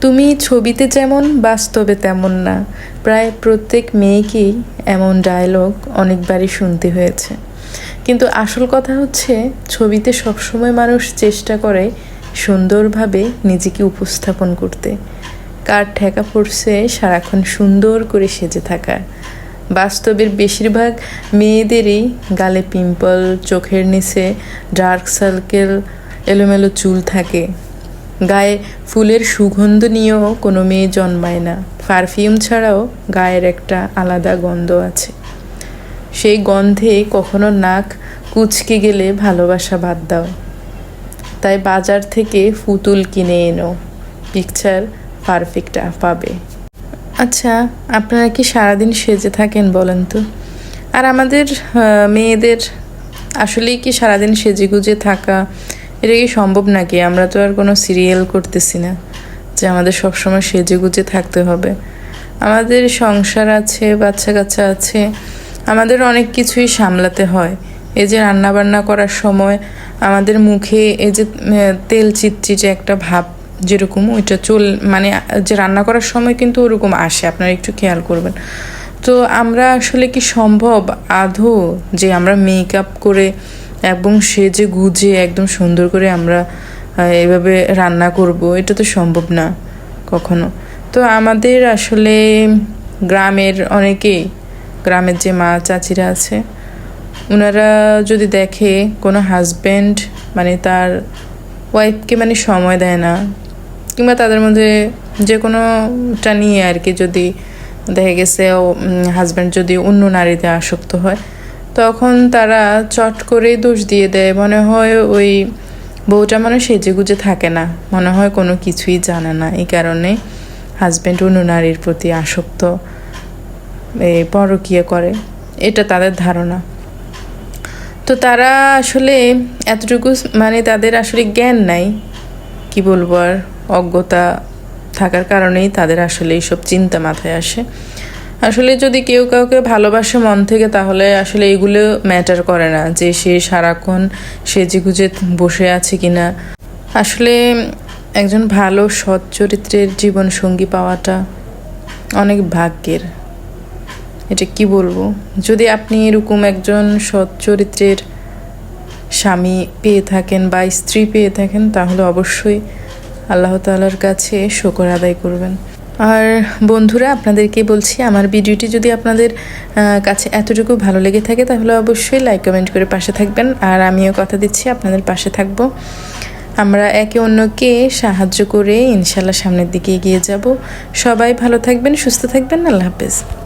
তুমি ছবিতে যেমন, বাস্তবে তেমন না। প্রায় প্রত্যেক মেয়েকেই এমন ডায়লগ অনেকবারই শুনতে হয়েছে। কিন্তু আসল কথা হচ্ছে, ছবিতে সবসময় মানুষ চেষ্টা করে সুন্দরভাবে নিজেকে উপস্থাপন করতে। কার ঠেকা পড়ছে সারাক্ষণ সুন্দর করে সেজে থাকা। বাস্তবের বেশিরভাগ মেয়েদেরই গালে পিম্পল চোখের নিচে ডার্ক সার্কেল এলোমেলো চুল থাকে। গায়ে ফুলের সুগন্ধ নিয়েও কোনো মেয়ে জন্মায় না। পারফিউম ছাড়াও গায়ের একটা আলাদা গন্ধ আছে। সেই গন্ধে কখনো নাক কুচকে গেলে ভালোবাসা বাদ দাও। তাই বাজার থেকে ফুতুল কিনে এনো। পিকচার পারফেক্ট পাবে। আচ্ছা আপনারা কি সারাদিন সেজে থাকেন বলেন তো? আর আমাদের মেয়েদের আসলেই কি সারাদিন সেজে গুজে থাকা এটা কি সম্ভব নাকি? আমরা তো আর কোনো সিরিয়াল করতেছি না, যে আমাদের সবসময় সেজে গুজে থাকতে হবে। আমাদের সংসার আছে বাচ্চা কাচ্চা আছে, আমাদের অনেক কিছুই সামলাতে হয়। এই যে রান্না বান্না করার সময় আমাদের মুখে এই যে তেল চিটচিটে একটা ভাব যেরকম, ওইটা চল মানে যে রান্না করার সময় কিন্তু ওরকম আসে, আপনারা একটু খেয়াল করবেন। তো আমরা আসলে কি সম্ভব আধো যে আমরা মেকআপ করে এবং সে যে গুজে একদম সুন্দর করে আমরা এভাবে রান্না করব, এটা তো সম্ভব না কখনো। তো আমাদের আসলে গ্রামের অনেকেই, গ্রামের যে মা চাচিরা আছে ওনারা যদি দেখে কোনো হাজব্যান্ড মানে তার ওয়াইফকে মানে সময় দেয় না, কিংবা তাদের মধ্যে যে কোনোটা নিয়ে আর কি যদি দেখা গেছে হাজব্যান্ড যদি অন্য নারীতে আসক্ত হয় তখন তারা চট করে দোষ দিয়ে দেয়। মনে হয় ওই বউটা মানে সেজে গুজে থাকে না। মনে হয় কোনো কিছুই জানে না। এই কারণে হাজব্যান্ড অন্য নারীর প্রতি আসক্ত এ, পরকীয়া করে। এটা তাদের ধারণা। তো তারা আসলে এতটুকু মানে তাদের আসলে জ্ঞান নাই। কি বলব আর? অজ্ঞতা থাকার কারণেই তাদের আসলে এইসব চিন্তা মাথায় আসে। আসলে যদি কেউ কাউকে ভালোবাসে মন থেকে, তাহলে আসলে এগুলো ম্যাটার করে না যে সে সারাক্ষণ সেজে গুজে বসে আছে কিনা। আসলে একজন ভালো, সৎ চরিত্রের জীবন সঙ্গী পাওয়াটা অনেক ভাগ্যের। এটা কি বলব? যদি আপনি এরকম একজন সৎ চরিত্রের স্বামী পেয়ে থাকেন বা স্ত্রী পেয়ে থাকেন, তাহলে অবশ্যই আল্লাহ তাআলার কাছে শকর আদায় করবেন। আর বন্ধুরা, আপনাদেরকে বলছি, আমার ভিডিওটি যদি আপনাদের কাছে এতটুকু ভালো লেগে থাকে, তাহলে অবশ্যই লাইক কমেন্ট করে পাশে থাকবেন। আর আমিও কথা দিচ্ছি, আপনাদের পাশে থাকব। আমরা একে অন্যকে সাহায্য করে ইনশাল্লাহ সামনের দিকে এগিয়ে যাব। সবাই ভালো থাকবেন, সুস্থ থাকবেন। আল্লাহ হাফেজ।